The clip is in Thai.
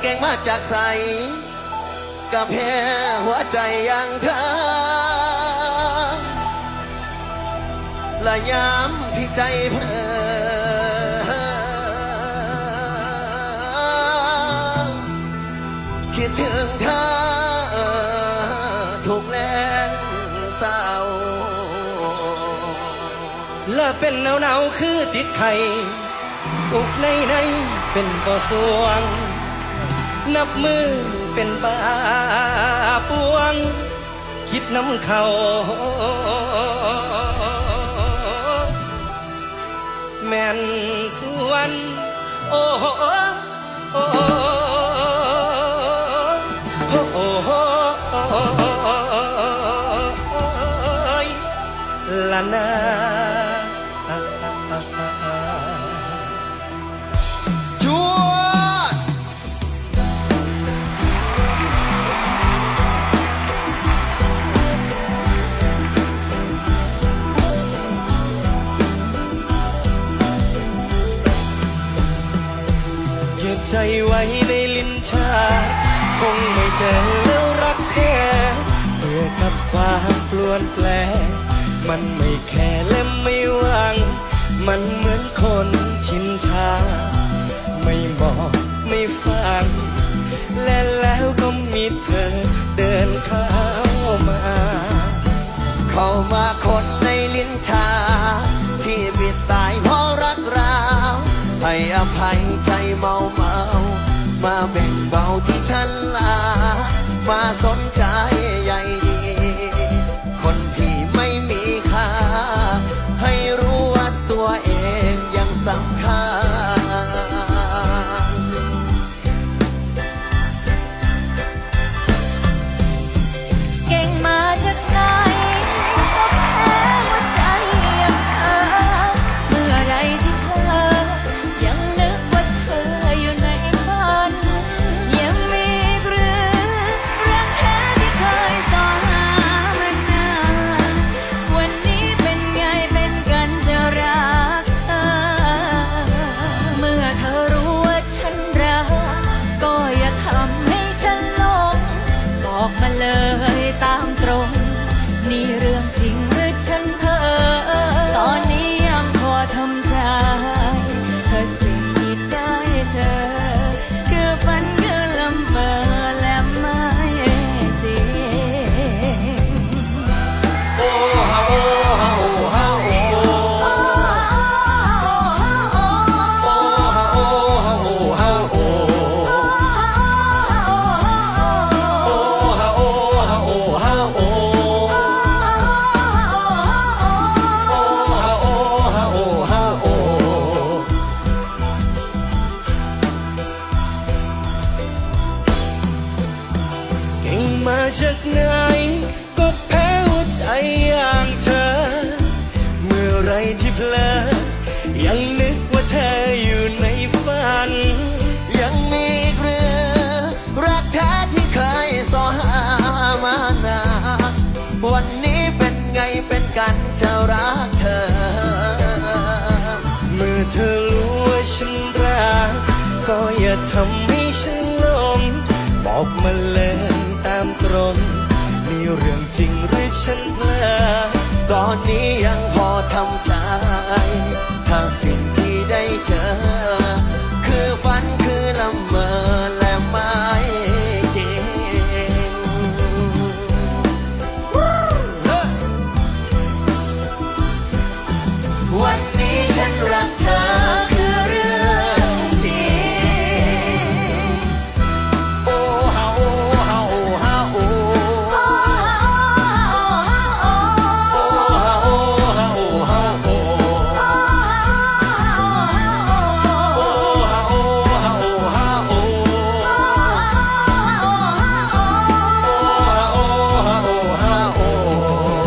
เก่งมาจากใสกับแพ้หัวใจอย่างเธอและยามที่ใจเพลอคิดถึงเธอทุกแรงเศร้าและเป็นหนาวหนาวๆคือติดไข่ตุกในในเป็นบ่สวง นับมือเป็นบาปวง คิดน้ำเขาแม่นสวนโอ้โหโอ้โหละนา ใจไว้ในลิ้นชา คงไม่เจอแล้วรักแท้เบื่อกับความปลวนแปล มันไม่แค่และไม่วังมันเหมือนคนชินชา ไม่บอกไม่ฟัง และแล้วก็มีเธอเดินเข้ามา เข้ามาคนในลิ้นชา ที่ปิดตายเพราะรักราวให้อภัยใจเมา มาแบ่งเบาที่ฉันลา มาสนใจ มาจากไหน ก็แพ้หัวใจอย่างเธอ เมื่อไรที่เพลอยังนึกว่าเธออยู่ในฝัน ยังมีอีกหรือรักแท้ที่เคยสอหามานานวันนี้เป็นไงเป็นกันจะรักเธอ เมื่อเธอรู้ว่าฉันรัก ก็อย่าทำให้ฉันหลงบอกมาเลย เรื่องจริงหรือฉันเพลอตอนนี้ยังพอทำใจ ถ้าสิ่งที่ได้เจอ คือฝันคือละเมอและไม่จริง วันนี้ฉันรู้